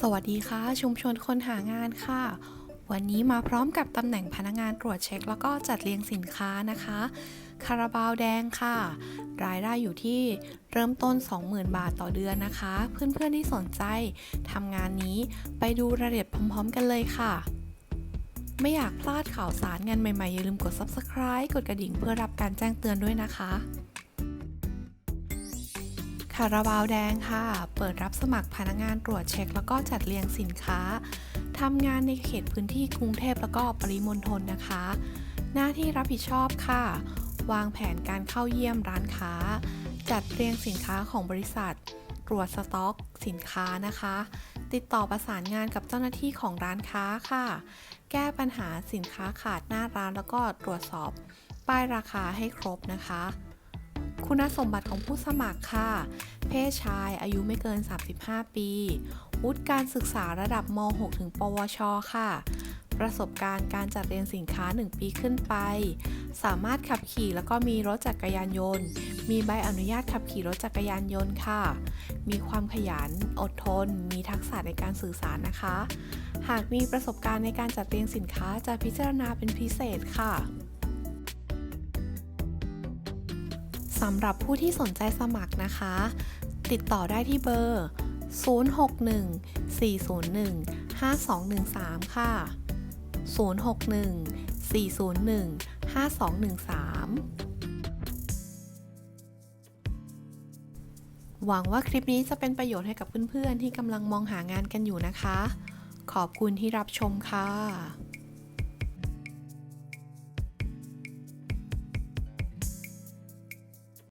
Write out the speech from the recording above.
สวัสดีค่ะ ชุมชนคนหางานค่ะ วันนี้มาพร้อมกับตำแหน่งพนักงานตรวจเช็ค แล้วก็จัดเรียงสินค้านะคะ คาราบาวแดงค่ะ รายได้อยู่ที่เริ่มต้น 20,000 บาทต่อเดือนนะคะ เพื่อนๆที่สนใจทำงานนี้ไปดูรายละเอียดพร้อม ๆ กันเลยค่ะ ไม่อยากพลาดข่าวสารงานใหม่ๆอย่าลืมกด subscribe กดกระดิ่งเพื่อรับการแจ้งเตือนด้วยนะคะ คาราบาวแดงค่ะ เปิดรับสมัครพนักงานตรวจเช็ค แล้วก็จัดเรียงสินค้าทำงานในเขตพื้นที่กรุงเทพแล้วก็ปริมณฑลนะคะ หน้าที่รับผิดชอบค่ะ วางแผนการเข้าเยี่ยมร้านค้า จัดเรียงสินค้าของบริษัท ตรวจสต็อกสินค้านะคะ ติดต่อประสานงานกับเจ้าหน้าที่ของร้านค้าค่ะ แก้ปัญหาสินค้าขาดหน้าร้านแล้วก็ตรวจสอบป้ายราคาให้ครบนะคะ คุณสมบัติของผู้สมัครค่ะ เพศชายอายุไม่เกิน 35 ปี วุฒิการศึกษาระดับม .6 ถึง ปวช ค่ะ ประสบการณ์การจัดเรียนสินค้า 1 ปีขึ้นไป สามารถขับขี่แล้วก็มีรถจักรยานยนต์ มีใบอนุญาตขับขี่รถจักรยานยนต์ค่ะ มีความขยัน อดทน มีทักษะในการสื่อสารนะคะ หากมีประสบการณ์ในการจัดเรียงสินค้าจะพิจารณาเป็นพิเศษค่ะ สำหรับผู้ที่สนใจสมัครนะคะ ติดต่อได้ที่เบอร์ 061 401 5213 ค่ะ 061 401 5213 หวังว่าคลิปนี้จะเป็นประโยชน์ให้กับเพื่อนๆ ที่กำลังมองหางานกันอยู่นะคะ ขอบคุณที่รับชมค่ะ